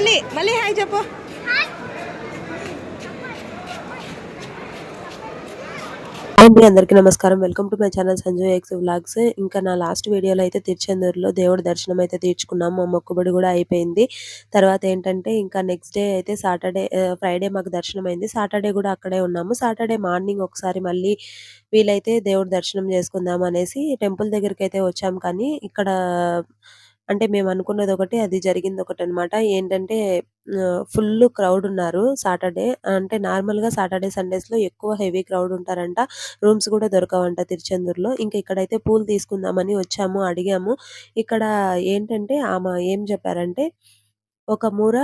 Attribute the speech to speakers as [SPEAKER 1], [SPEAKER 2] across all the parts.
[SPEAKER 1] మళ్ళీ మళ్ళీ హాయ్ చెప్పు.
[SPEAKER 2] అండి అందరికీ నమస్కారం. Welcome to my channel Sanjay X vlogs. ఇంకా నా లాస్ట్ వీడియోలో అయితే తిరుచెందూరులో దేవుడి దర్శనం అయితే తీర్చుకున్నాము. మా మొక్కుబడి కూడా అయిపోయింది. తర్వాత ఏంటంటే ఇంకా నెక్స్ట్ డే అయితే సాటర్డే ఫ్రైడే మాకు దర్శనం అయింది. సాటర్డే కూడా అక్కడే ఉన్నాము. సాటర్డే మార్నింగ్ ఒకసారి మళ్ళీ వీలైతే దేవుడి దర్శనం చేసుకుందాం అనేసి టెంపుల్ దగ్గరికి అయితే వచ్చాం. కానీ ఇక్కడ అంటే మేము అనుకున్నది ఒకటి అది జరిగింది ఒకటి అనమాట ఏంటంటే ఫుల్ క్రౌడ్ ఉన్నారు సాటర్డే. అంటే నార్మల్గా సాటర్డే సండేస్లో ఎక్కువ హెవీ క్రౌడ్ ఉంటారంట. రూమ్స్ కూడా దొరకవంట తిరుచెందూరులో. ఇంకా ఇక్కడైతే పూలు తీసుకుందామని వచ్చాము అడిగాము. ఇక్కడ ఏంటంటే ఆమె ఏం చెప్పారంటే ఒక మూర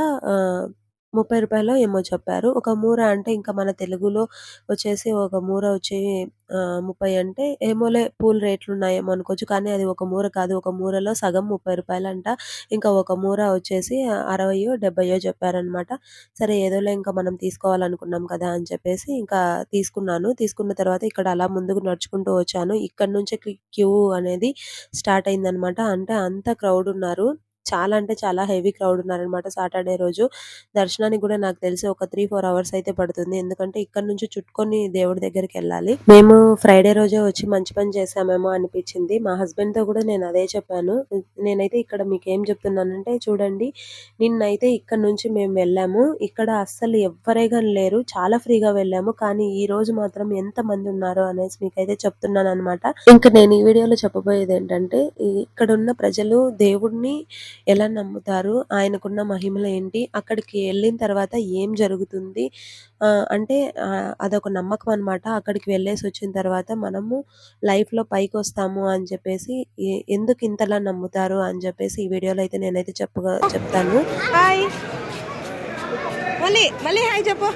[SPEAKER 2] ముప్పై రూపాయలు ఏమో చెప్పారు. ఒక మూర అంటే ఇంకా మన తెలుగులో వచ్చేసి ఒక మూర వచ్చి ముప్పై అంటే ఏమోలే పూల రేట్లు ఉన్నాయేమో అనుకోవచ్చు. కానీ అది ఒక మూర కాదు. ఒక మూరలో సగం ముప్పై రూపాయలు అంట ఇంకా ఒక మూర వచ్చేసి అరవయో డెబ్బయో చెప్పారనమాట సరే ఏదోలే ఇంకా మనం తీసుకోవాలనుకున్నాం కదా అని చెప్పేసి ఇంకా తీసుకున్నాను. తీసుకున్న తర్వాత ఇక్కడ అలా ముందుకు నడుచుకుంటూ వచ్చాను. ఇక్కడ నుంచి క్యూ అనేది స్టార్ట్ అయిందనమాట అంటే అంత క్రౌడ్ ఉన్నారు. చాలా అంటే చాలా హెవీ క్రౌడ్ ఉన్నారనమాట సాటర్డే రోజు. దర్శనానికి కూడా నాకు తెలిసి ఒక త్రీ ఫోర్ అవర్స్ అయితే పడుతుంది. ఎందుకంటే ఇక్కడ నుంచి చుట్టుకొని దేవుడి దగ్గరికి వెళ్ళాలి. మేము ఫ్రైడే రోజే వచ్చి మంచి పని చేసామేమో అనిపించింది. మా హస్బెండ్తో కూడా నేను అదే చెప్పాను. నేనైతే ఇక్కడ మీకు ఏం చెప్తున్నానంటే చూడండి నిన్నైతే ఇక్కడ నుంచి మేము వెళ్ళాము. ఇక్కడ అస్సలు ఎవ్వరే కానీ లేరు. చాలా ఫ్రీగా వెళ్ళాము. కానీ ఈ రోజు మాత్రం ఎంత మంది ఉన్నారు అనేసి మీకైతే చెప్తున్నాను అనమాట ఇంకా నేను ఈ వీడియోలో చెప్పబోయేది ఏంటంటే ఇక్కడ ఉన్న ప్రజలు దేవుడిని ఎలా నమ్ముతారు? ఆయనకున్న మహిమలు ఏంటి? అక్కడికి వెళ్ళిన తర్వాత ఏం జరుగుతుంది? అంటే అదొక నమ్మకం అనమాట అక్కడికి వెళ్ళేసి వచ్చిన తర్వాత మనము లైఫ్లో పైకి వస్తాము అని చెప్పేసి ఎందుకు ఇంతలా నమ్ముతారు అని చెప్పేసి ఈ వీడియోలో అయితే నేనైతే చెప్పగా చెప్తాను.
[SPEAKER 1] హాయ్. మళ్ళీ మళ్ళీ హాయ్ చెప్పు.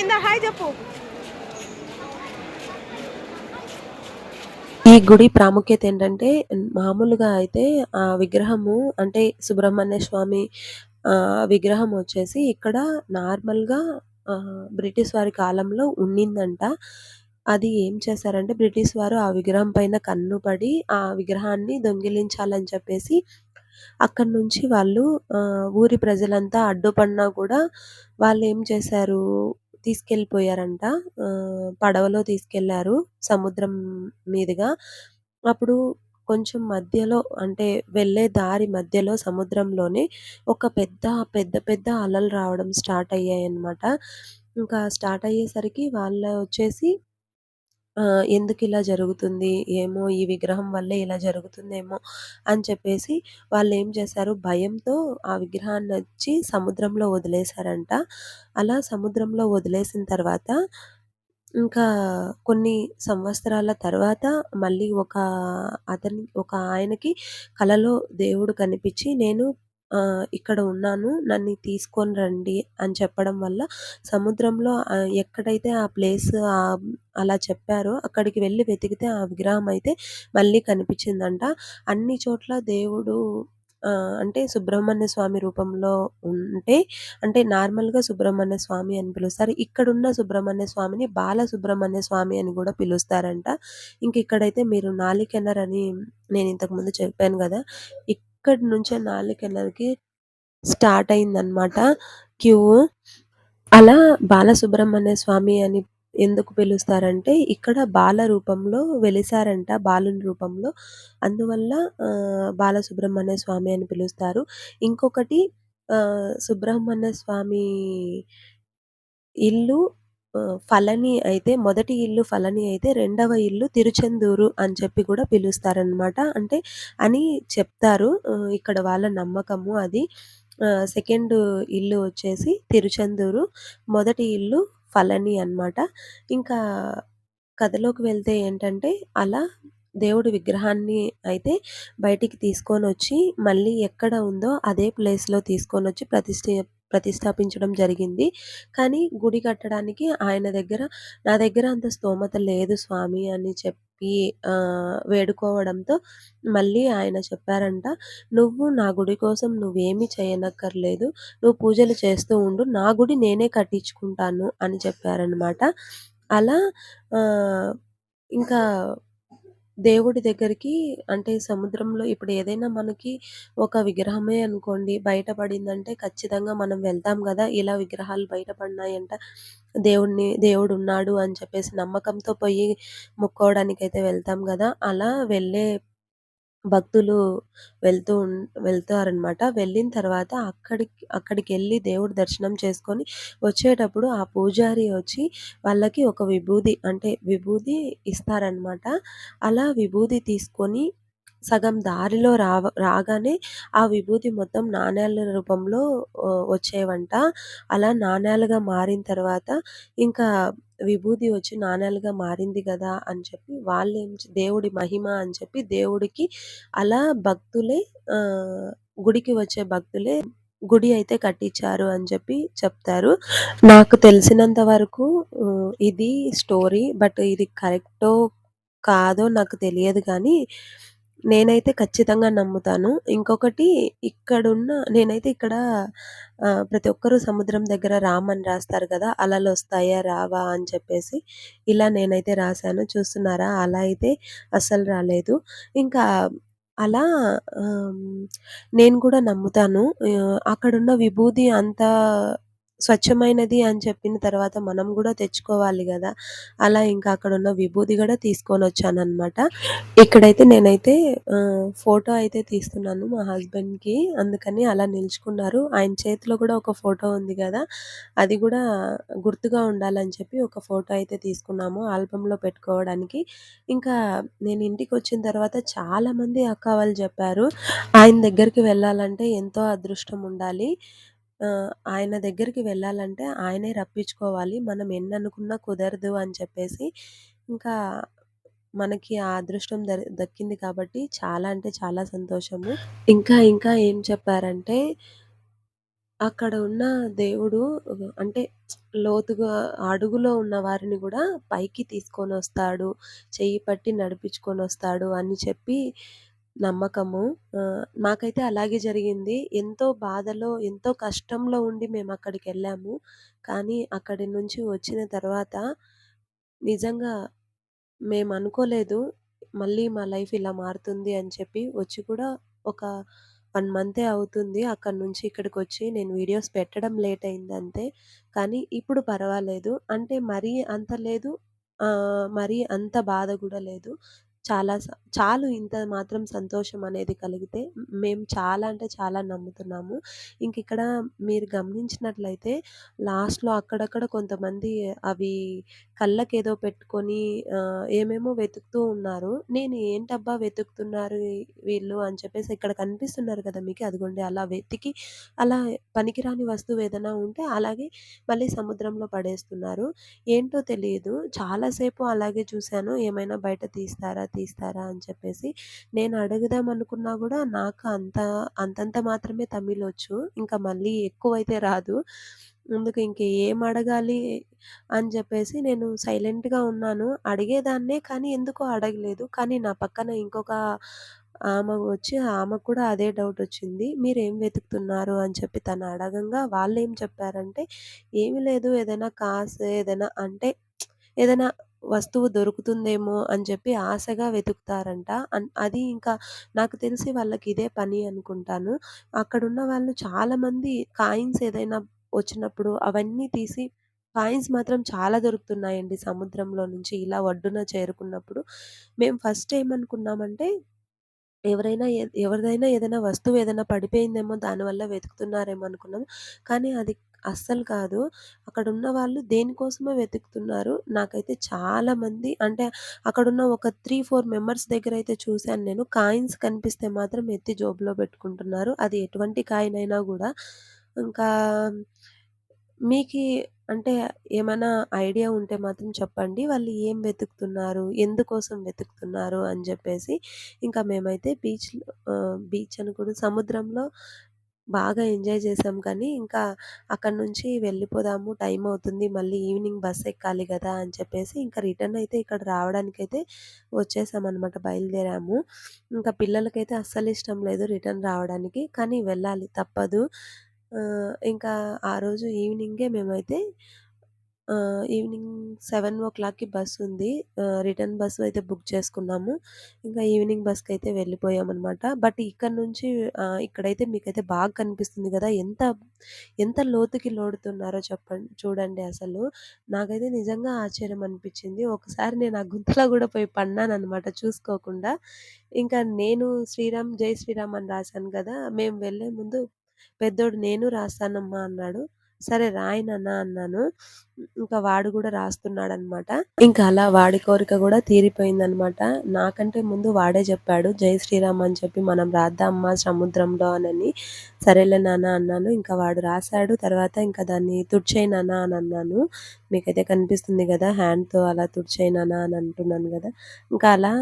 [SPEAKER 1] ఇందా హాయ్ చెప్పు.
[SPEAKER 2] గుడి ప్రాముఖ్యత ఏంటంటే మామూలుగా అయితే ఆ విగ్రహము అంటే సుబ్రహ్మణ్య స్వామి ఆ విగ్రహం వచ్చేసి ఇక్కడ నార్మల్గా బ్రిటిష్ వారి కాలంలో ఉండిందంట. అది ఏం చేశారంటే బ్రిటిష్ వారు ఆ విగ్రహం పైన కన్ను పడి ఆ విగ్రహాన్ని దొంగిలించాలని చెప్పేసి అక్కడి నుంచి వాళ్ళు ఊరి ప్రజలంతా అడ్డుపడినా కూడా వాళ్ళు ఏం చేశారు? తీసుకెళ్ళిపోయారంట. పడవలో తీసుకెళ్ళారు సముద్రం మీదుగా. అప్పుడు కొంచెం మధ్యలో అంటే వెళ్ళే దారి మధ్యలో సముద్రంలోనే ఒక పెద్ద పెద్ద పెద్ద అలలు రావడం స్టార్ట్ అయ్యాయి అన్నమాట ఇంకా స్టార్ట్ అయ్యేసరికి వాళ్ళు వచ్చేసి ఎందుకు ఇలా జరుగుతుంది? ఏమో ఈ విగ్రహం వల్లే ఇలా జరుగుతుందేమో అని చెప్పేసి వాళ్ళు ఏం చేశారు? భయంతో ఆ విగ్రహాన్ని వచ్చి సముద్రంలో వదిలేశారంట. అలా సముద్రంలో వదిలేసిన తర్వాత ఇంకా కొన్ని సంవత్సరాల తర్వాత మళ్ళీ ఒక అతని ఒక ఆయనకి కలలో దేవుడు కనిపించి నేను ఇక్కడ ఉన్నాను నన్ను తీసుకొని రండి అని చెప్పడం వల్ల సముద్రంలో ఎక్కడైతే ఆ ప్లేస్ అలా చెప్పారో అక్కడికి వెళ్ళి వెతికితే ఆ విగ్రహం అయితే మళ్ళీ కనిపించిందంట అన్ని చోట్ల దేవుడు అంటే సుబ్రహ్మణ్య స్వామి రూపంలో ఉంటే అంటే నార్మల్‌గా సుబ్రహ్మణ్య స్వామి అని పిలుస్తారు. ఇక్కడున్న సుబ్రహ్మణ్య స్వామిని బాల సుబ్రహ్మణ్య స్వామి అని కూడా పిలుస్తారంట. ఇంక ఇక్కడైతే మీరు నాలికెన్నర్ అని నేను ఇంతకుముందు చెప్పాను కదా అక్కడి నుంచే నాలికెన్నర్‌కి స్టార్ట్ అయిందనమాట క్యూ. అలా బాలసుబ్రహ్మణ్య స్వామి అని ఎందుకు పిలుస్తారంటే ఇక్కడ బాల రూపంలో వెలిసారంట బాలుని రూపంలో. అందువల్ల బాలసుబ్రహ్మణ్య స్వామి అని పిలుస్తారు. ఇంకొకటి సుబ్రహ్మణ్య స్వామి ఇల్లు ఫలని అయితే మొదటి ఇల్లు ఫలని అయితే రెండవ ఇల్లు తిరుచెందూరు అని చెప్పి కూడా పిలుస్తారనమాట. అంటే అని చెప్తారు. ఇక్కడ వాళ్ళ నమ్మకము అది. సెకండ్ ఇల్లు వచ్చేసి తిరుచెందూరు. మొదటి ఇల్లు ఫలని అన్నమాట. ఇంకా కథలోకి వెళ్తే ఏంటంటే అలా దేవుడు విగ్రహాన్ని అయితే బయటికి తీసుకొని వచ్చి మళ్ళీ ఎక్కడ ఉందో అదే ప్లేస్‌లో తీసుకొని వచ్చి ప్రతిష్ఠ ప్రతిష్టాపించడం జరిగింది. కానీ గుడి కట్టడానికి ఆయన దగ్గర నా దగ్గర అంత స్తోమత లేదు స్వామి అని చెప్పి వేడుకోవడంతో మళ్ళీ ఆయన చెప్పారంట, "నువ్వు నా గుడి కోసం నువ్వేమి చేయనక్కర్లేదు. నువ్వు పూజలు చేస్తూ ఉండు. నా గుడి నేనే కట్టించుకుంటాను" అని చెప్పారనమాట. అలా ఇంకా దేవుడి దగ్గరికి అంటే సముద్రంలో ఇప్పుడు ఏదైనా మనకి ఒక విగ్రహమే అనుకోండి బయటపడిందంటే ఖచ్చితంగా మనం వెళ్తాం కదా ఇలా విగ్రహాలు బయటపడినాయంట దేవుడిని దేవుడు ఉన్నాడు అని చెప్పేసి నమ్మకంతో పోయి మొక్కోవడానికైతే వెళ్తాం కదా అలా వెళ్ళే భక్తులు వెళ్తూ ఉం వెళ్తారనమాట. వెళ్ళిన తర్వాత అక్కడికి అక్కడికి వెళ్ళి దేవుడి దర్శనం చేసుకొని వచ్చేటప్పుడు ఆ పూజారి వచ్చి వాళ్ళకి ఒక విభూది అంటే విభూది ఇస్తారనమాట. అలా విభూది తీసుకొని సగం దారిలో రావ రాగానే ఆ విభూతి మొత్తం నాణ్యాల రూపంలో వచ్చేవంట. అలా నాణ్యాలుగా మారిన తర్వాత ఇంకా విభూతి వచ్చి నాణ్యాలుగా మారింది కదా అని చెప్పి వాళ్ళేం దేవుడి మహిమ అని చెప్పి దేవుడికి అలా భక్తులే గుడికి వచ్చే భక్తులే గుడి అయితే కట్టించారు అని చెప్పి చెప్తారు. నాకు తెలిసినంత వరకు ఇది స్టోరీ. బట్ ఇది కరెక్టో కాదో నాకు తెలియదు కానీ నేనైతే ఖచ్చితంగా నమ్ముతాను. ఇంకొకటి ఇక్కడున్న నేనైతే ఇక్కడ ఆహ్, ప్రతి ఒక్కరు సముద్రం దగ్గర రామని రాస్తారు గదా! అలలొస్తాయా రావా అని చెప్పేసి. ఇలా నేనైతే రాశాను చూస్తున్నారా అలా అయితే అస్సలు రాలేదు. ఇంకా అలా ఆహ్, నేను కూడా నమ్ముతాను. ఆహ్, అక్కడున్న విభూది అంతా స్వచ్ఛమైనది అని చెప్పిన తర్వాత మనం కూడా తెచ్చుకోవాలి కదా అలా ఇంకా అక్కడున్న విభూది వచ్చాను అనమాట ఇక్కడైతే నేనైతే ఫోటో అయితే తీస్తున్నాను మా హస్బెండ్‌కి. అందుకని అలా నిల్చుకున్నారు. ఆయన చేతిలో కూడా ఒక ఫోటో ఉంది కదా అది కూడా గుర్తుగా ఉండాలని చెప్పి ఒక ఫోటో అయితే తీసుకున్నాము ఆల్బంలో పెట్టుకోవడానికి. ఇంకా నేను ఇంటికి వచ్చిన తర్వాత చాలామంది అక్క వాళ్ళు చెప్పారు. ఆయన దగ్గరికి వెళ్ళాలంటే ఎంతో అదృష్టం ఉండాలి. ఆయన దగ్గరికి వెళ్ళాలంటే ఆయనే రప్పించుకోవాలి. మనం ఎన్ననుకున్నా కుదరదు అని చెప్పేసి. ఇంకా మనకి ఆ అదృష్టం దరి దక్కింది కాబట్టి చాలా అంటే చాలా సంతోషము. ఇంకా ఇంకా ఏం చెప్పారంటే అక్కడ ఉన్న దేవుడు అంటే లోతుగా అడుగులో ఉన్న వారిని గూడా పైకి తీసుకొనొస్తాడు. చెయ్యి పట్టి నడిపించుకొనొస్తాడు అని చెప్పి నమ్మకము. ఆహ్, నాకైతే అలాగే జరిగింది. ఎంతో బాధలో, ఎంతో కష్టంలో ఉండి మేమక్కడికెళ్ళాము. కానీ అక్కడి నుంచి వచ్చిన తర్వాత నిజంగా మేమనుకోలేదు. మళ్ళీ మా లైఫ్ ఇలా మారుతుంది అని చెప్పి. వచ్చి కూడా ఒక 1 మంతే అవుతుంది. అక్కడి నుంచి ఇక్కడికొచ్చి నేను వీడియోస్ పెట్టడం లేట్ అయిందంతే. కానీ ఇప్పుడు పర్వాలేదు. అంటే మరీ అంత లేదు. ఆహ్, మరీ అంత బాధ గూడా లేదు. చాలా స చాలు ఇంత మాత్రం సంతోషం అనేది కలిగితే మేము చాలా అంటే చాలా నమ్ముతున్నాము. ఇంక ఇక్కడ మీరు గమనించినట్లయితే లాస్ట్‌లో అక్కడక్కడ కొంతమంది అవి కళ్ళకేదో పెట్టుకొని ఏమేమో వెతుకుతూ ఉన్నారు. నేను ఏంటబ్బా వెతుకుతున్నారు ఈ వీళ్ళు అని చెప్పేసి ఇక్కడ కనిపిస్తున్నారు కదా మీకు అదిగోండి అలా వెతికి అలా పనికిరాని వస్తువు ఏదైనా ఉంటే అలాగే మళ్ళీ సముద్రంలో పడేస్తున్నారు. ఏంటో తెలియదు చాలా సేపు అలాగే చూశాను ఏమైనా బయట తీస్తారా? తీస్తారా? అని చెప్పేసి. నేను అడుగుదాం అనుకున్నా కూడా నాకు అంత అంతంత మాత్రమే తమిళ్ వచ్చు ఇంకా మళ్ళీ ఎక్కువైతే రాదు. అందుకు ఇంక ఏం అడగాలి అని చెప్పేసి నేను సైలెంట్‌గా ఉన్నాను. అడిగేదాన్నే కానీ ఎందుకో అడగలేదు. కానీ నా పక్కన ఇంకొక ఆమె వచ్చి ఆమెకు కూడా అదే డౌట్ వచ్చింది మీరేం వెతుకుతున్నారు అని చెప్పి తను అడగంగా వాళ్ళు ఏం చెప్పారంటే, "ఏమి లేదు ఏదైనా కాస్ ఏదైనా అంటే ఏదైనా వస్తువు దొరుకుతుందేమో అని చెప్పి ఆశగా వెతుకుతారంట." అన్ అది ఇంకా నాకు తెలిసి వాళ్ళకి ఇదే పని అనుకుంటాను. అక్కడున్న వాళ్ళు చాలామంది కాయిన్స్ ఏదైనా వచ్చినప్పుడు అవన్నీ తీసి కాయిన్స్ మాత్రం చాలా దొరుకుతున్నాయండి సముద్రంలో నుంచి ఇలా ఒడ్డున చేరుకున్నప్పుడు. మేము ఫస్ట్ ఏమనుకున్నామంటే ఎవరైనా ఎవరిదైనా ఏదైనా వస్తువు ఏదైనా పడిపోయిందేమో దానివల్ల వెతుకుతున్నారేమో అనుకున్నాం. కానీ అది అస్సలు కాదు. అక్కడున్న వాళ్ళు దేనికోసమో వెతుకుతున్నారు. నాకైతే చాలామంది అంటే అక్కడున్న ఒక 3, 4 మెంబర్స్ అయితే చూశాను నేను. కాయిన్స్ కనిపిస్తే మాత్రం ఎత్తి జోబులో పెట్టుకుంటున్నారు. అది ఎటువంటి కాయిన్ అయినా కూడా ఇంకా మీకి అంటే ఏమైనా ఐడియా ఉంటే మాత్రం చెప్పండి. వాళ్ళు ఏం వెతుకుతున్నారు? ఎందుకోసం వెతుకుతున్నారు? అని చెప్పేసి ఇంకా మేమైతే బీచ్‌లో బీచ్ అని కూడా సముద్రంలో బాగా ఎంజాయ్ చేసాం కానీ, ఇంకా అక్కడి నుంచి వెళ్ళిపోదాము టైం అవుతుంది. మళ్ళీ ఈవినింగ్ బస్ ఎక్కాలి కదా అని చెప్పేసి ఇంకా రిటర్న్ అయితే ఇక్కడ రావడానికైతే వచ్చేసామన్నమాట బయలుదేరాము. ఇంకా పిల్లలకైతే అస్సలు ఇష్టం లేదు రిటర్న్ రావడానికి. కానీ వెళ్ళాలి తప్పదు. ఇంకా ఆ రోజు ఈవినింగే మేమైతే ఈవినింగ్ సెవెన్ ఓ క్లాక్కి బస్ ఉంది. రిటర్న్ బస్సు అయితే బుక్ చేసుకున్నాము. ఇంకా ఈవినింగ్ బస్కి అయితే వెళ్ళిపోయామన్నమాట బట్ ఇక్కడ నుంచి ఇక్కడైతే మీకైతే బాగా కనిపిస్తుంది కదా ఎంత ఎంత లోతుకి లోడుతున్నారో చెప్పండి చూడండి అసలు. నాకైతే నిజంగా ఆశ్చర్యం అనిపించింది ఒకసారి నేను ఆ గుంతలో కూడా పోయి పడినాననమాట చూసుకోకుండా. ఇంకా నేను శ్రీరామ్, జై శ్రీరామ్ అని రాశాను కదా మేము వెళ్ళే ముందు పెద్దోడు నేను రాస్తానమ్మా అన్నాడు. సరే రాయి నాన్న అన్నాను. ఇంకా వాడు కూడా రాస్తున్నాడు అనమాట ఇంకా అలా వాడి కోరిక గూడా తీరిపోయిందనమాట. నాకంటే ముందు వాడే చెప్పాడు జై శ్రీరామ్ అని చెప్పి మనం రాద్దామా సముద్రంలో అనని. సరేలే నాన్న అన్నాను. ఇంకా వాడు రాసాడు. తర్వాత ఇంకా దాన్ని తుడిచేయి నాన్న అని అన్నాను. మీకైతే కనిపిస్తుంది కదా హ్యాండ్‌తో అలా తుడిచేయి నాన్న అని అంటున్నాను కదా ఇంకా అలా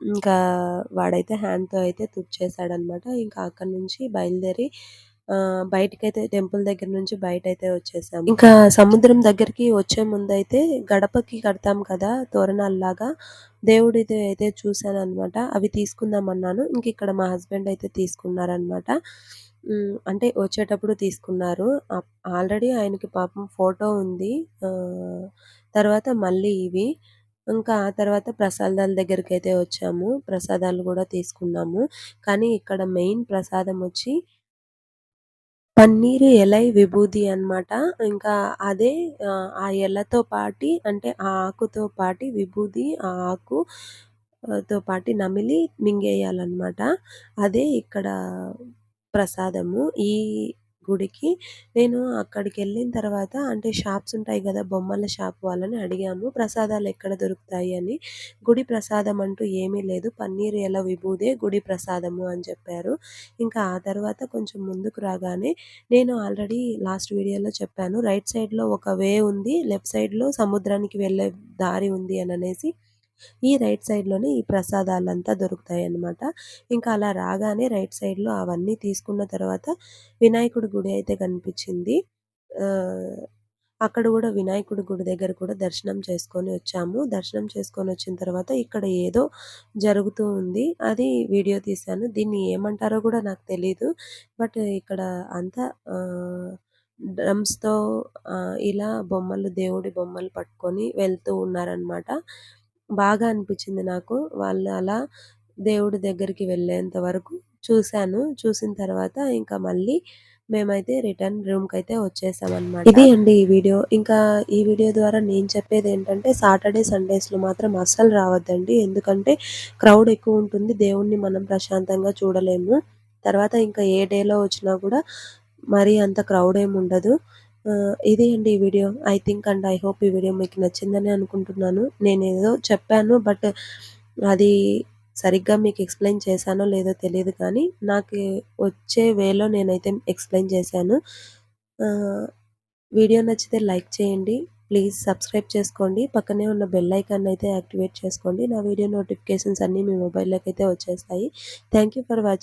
[SPEAKER 2] ఇంకా వాడైతే హ్యాండ్‌తో అయితే తుడిచేశాడనమాట ఇంకా అక్కడి నుంచి బయలుదేరి బయటకైతే టెంపుల్ దగ్గర నుంచి బయట అయితే వచ్చేసాము. ఇంకా సముద్రం దగ్గరికి వచ్చే ముందైతే గడపకి కడతాం కదా! తోరణాల్లాగా దేవుడిది అయితే చూశాను అనమాట అవి తీసుకుందాం అన్నాను ఇంక ఇక్కడ మా హస్బెండ్ అయితే తీసుకున్నారనమాట. అంటే వచ్చేటప్పుడు తీసుకున్నారు. ఆల్రెడీ ఆయనకి పాపం ఫోటో ఉంది. తర్వాత మళ్ళీ ఇవి. ఇంకా ఆ తర్వాత ప్రసాదాల దగ్గరికైతే వచ్చాము. ప్రసాదాలు కూడా తీసుకున్నాము. కానీ ఇక్కడ మెయిన్ ప్రసాదం వచ్చి పన్నీరు ఎలై విభూది అనమాట. ఇంకా అదే ఆ ఎలతో పాటి అంటే ఆ ఆకుతో పాటి విభూది ఆ ఆకు తో పాటి నమిలి మింగేయాలన్నమాట అదే ఇక్కడ ప్రసాదము. ఈ గుడికి నేను అక్కడికి వెళ్ళిన తర్వాత అంటే షాప్స్ ఉంటాయి కదా బొమ్మల షాప్ వాళ్ళని అడిగాము. ప్రసాదాలు ఎక్కడ దొరుకుతాయి అని. గుడి ప్రసాదం అంటూ ఏమీ లేదు. పన్నీర్ ఎల విభూదే గుడి ప్రసాదము అని చెప్పారు. ఇంకా ఆ తర్వాత కొంచెం ముందుకు రాగానే నేను ఆల్రెడీ లాస్ట్ వీడియోలో చెప్పాను. రైట్ సైడ్‌లో ఒక వే ఉంది. లెఫ్ట్ సైడ్‌లో సముద్రానికి వెళ్ళే దారి ఉంది అని అనేసి ఈ రైట్ సైడ్‌లోనే ఈ ప్రసాదాలంతా దొరుకుతాయన్నమాట. ఇంకా అలా రాగానే రైట్ సైడ్‌లో అవన్నీ తీసుకున్న తర్వాత వినాయకుడి గుడి అయితే కనిపించింది అక్కడ కూడా వినాయకుడి గుడి దగ్గర కూడా దర్శనం చేసుకొని వచ్చాము. దర్శనం చేసుకొని వచ్చిన తర్వాత ఇక్కడ ఏదో జరుగుతూ ఉంది. అది వీడియో తీశాను. దీన్ని ఏమంటారో కూడా నాకు తెలీదు. బట్ ఇక్కడ అంతా డ్రమ్స్‌తో ఇలా బొమ్మలు దేవుడి బొమ్మలు పట్టుకొని వెళ్తూ ఉన్నారనమాట. బాగా అనిపించింది నాకు. వాళ్ళు అలా దేవుడి దగ్గరికి వెళ్ళేంత వరకు చూశాను. చూసిన తర్వాత ఇంకా మళ్ళీ మేమైతే రిటర్న్ రూమ్కి అయితే వచ్చేసామనమాట. ఇది అండి ఈ వీడియో. ఇంకా ఈ వీడియో ద్వారా నేను చెప్పేది ఏంటంటే సాటర్‌డే, సండేస్‌లో మాత్రం అస్సలు రావద్దండి. ఎందుకంటే క్రౌడ్ ఎక్కువ ఉంటుంది దేవుణ్ణి మనం ప్రశాంతంగా చూడలేము. తర్వాత ఇంకా ఏ డేలో వచ్చినా కూడా మరీ అంత క్రౌడ్ ఏమి ఉండదు. ఇది అండి ఈ video. I think and I hope ఈ వీడియో మీకు నచ్చిందని అనుకుంటున్నాను. నేనేదో చెప్పాను. బట్ అది సరిగ్గా మీకు ఎక్స్‌ప్లెయిన్ చేశానో లేదో తెలియదు కానీ నాకు వచ్చే వేలో నేనైతే ఎక్స్‌ప్లెయిన్ చేశాను. వీడియో నచ్చితే లైక్ చేయండి. ప్లీజ్ సబ్స్క్రైబ్ చేసుకోండి. పక్కనే ఉన్న బెల్ ఐకాన్ అయితే యాక్టివేట్ చేసుకోండి. నా వీడియో నోటిఫికేషన్స్ అన్నీ మీ మొబైల్లోకి అయితే వచ్చేస్తాయి. Thank you for watching.